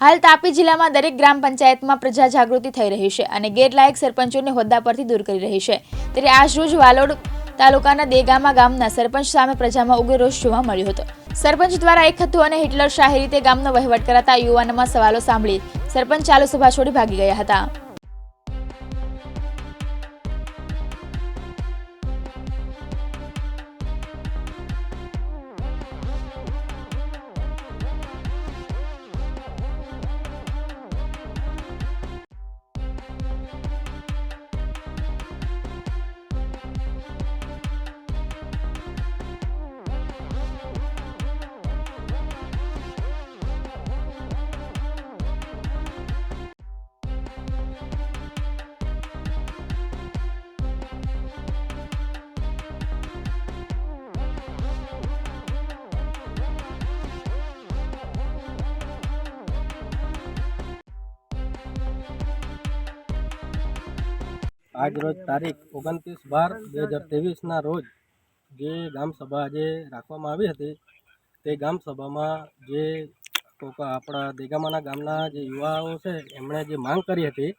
હાલ તાપી જિલ્લામાં દરેક ગ્રામ પંચાયતમાં પ્રજા જાગૃતિ થઈ રહી છે અને ગેરલાયક સરપંચોને હોદ્દા પરથી દૂર કરી રહી છે. ત્યારે આજરોજ વાલોડ તાલુકાના દેગામા ગામના સરપંચ સામે પ્રજામાં ઉગ્ર રોષ જોવા મળ્યો હતો. સરપંચ દ્વારા એક હતું અને હિટલર શાહી રીતે ગામનો વહીવટ કરાતા યુવાનોમાં સવાલો સાંભળી સરપંચ ચાલુ સભા છોડી ભાગી ગયા હતા. આજ રોજ તારીખ ઓગણત્રીસ બાર બે હજાર ત્રેવીસના રોજ જે ગ્રામસભા જે રાખવામાં આવી હતી, તે ગ્રામસભામાં જે આપણા દેગામાના ગામના જે યુવાઓ છે, એમણે જે માંગ કરી હતી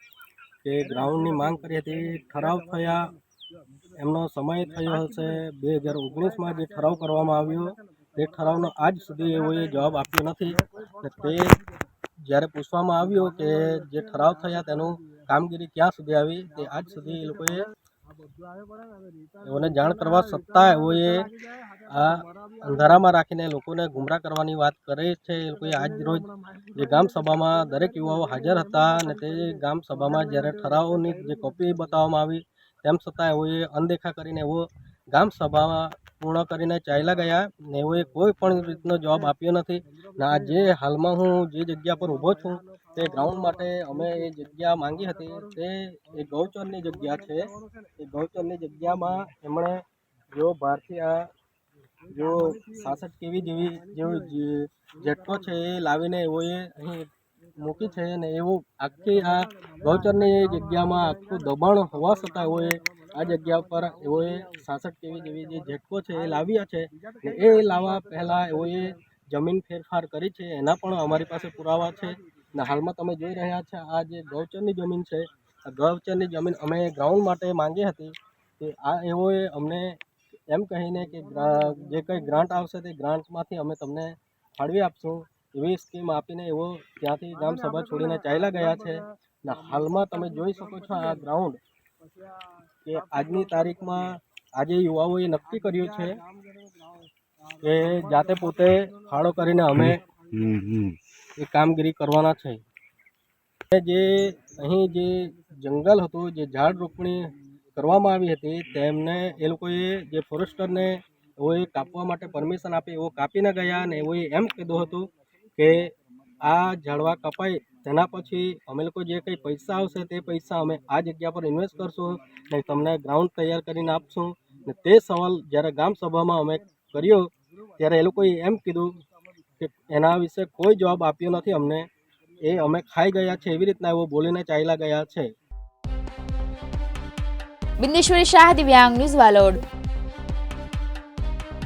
કે ગ્રાઉન્ડની માંગ કરી હતી ઠરાવ થયા, એમનો સમય થયો હશે, બે હજાર ઓગણીસમાં જે ઠરાવ કરવામાં આવ્યો, તે ઠરાવનો આજ સુધી એઓએ જવાબ આપ્યો નથી. તે જ્યારે પૂછવામાં આવ્યો કે જે ઠરાવ થયા તેનું કામગીરી ક્યાં સુધી આવી તે આજ સુધી એ લોકોએ એઓને જાણ કરવા છતાં એઓએ આ અંધારામાં રાખીને લોકોને ગુમરાહ કરવાની વાત કરે છે. એ લોકોએ આજ રોજ જે ગામ સભામાં દરેક યુવાઓ હાજર હતા અને તે ગામ સભામાં જ્યારે ઠરાવોની જે કોપી બતાવવામાં આવી તેમ છતાં એઓએ અનદેખા કરીને એવો ગામ સભામાં પૂર્ણ કરીને ચાલ્યા ગયા ને એઓએ કોઈ પણ રીતનો જવાબ આપ્યો નથી. ને આ જે હાલમાં હું જે જગ્યા પર ઊભો છું તે ગ્રાઉન્ડ માટે અમે એ જગ્યા માંગી હતી. તે એ ગૌચરની જગ્યા છે. એ ગૌચરની જગ્યામાં એમણે જો આ જો સાસઠ કેવી જેવી જેવું જેટકો છે એ લાવીને એવોએ અહીં મૂકી છે અને એવું આખી આ ગૌચરની જગ્યામાં આખું દબાણ હોવા છતાં એઓએ આ જગ્યા પર એવોએ સાસઠ કેવી જેવી જે જેટકો છે એ લાવ્યા છે. એ લાવવા પહેલાં એઓએ જમીન ફેરફાર કરી છે. એના પણ અમારી પાસે પુરાવા છે. ને, હાલમાં તમે જોઈ રહ્યા છો, આ જે ગૌચરની જમીન છે, આ ગૌચરની જમીન અમે ગ્રાઉન્ડ માટે માંગી હતી કે આ એઓએ અમને એમ કહીને કે જે કંઈ ગ્રાન્ટ આવશે તે ગ્રાન્ટમાંથી અમે તમને ફાળવી આપશું. એવી સ્કીમ આપીને એવો ત્યાંથી ગ્રામસભા છોડીને ચાલ્યા ગયા છે. ને, હાલમાં તમે જોઈ શકો છો આ ગ્રાઉન્ડ કે આજની તારીખમાં આજે યુવાઓએ નક્કી કર્યું છે કે જાતે પોતે ફાળો કરીને અમે એ કામગીરી કરવાના છે. જે અહીં જે જંગલ હતું, જે ઝાડ રોપણી કરવામાં આવી હતી, તેમને એ લોકોએ જે ફોરેસ્ટરને એઓએ કાપવા માટે પરમિશન આપી એવો કાપીને ગયા અને એઓએ એમ કીધું હતું કે આ ઝાડવા કપાય, તેના પછી અમે લોકો જે કંઈ પૈસા આવશે તે પૈસા અમે આ જગ્યા પર ઇન્વેસ્ટ કરશું ને તમને ગ્રાઉન્ડ તૈયાર કરીને આપશું. ને તે સવાલ જ્યારે ગામ સભામાં અમે કર્યો, ત્યારે એ લોકોએ એમ કીધું કે એના વિશે કોઈ જવાબ આપ્યો નથી અમને. એ અમે ખાઈ ગયા છે એવી રીતના એવો બોલીને ચાલ્યા ગયા છે. બિંદેશ્વરી શાહ દિવ્યાંગ ન્યૂઝ વાલોડ.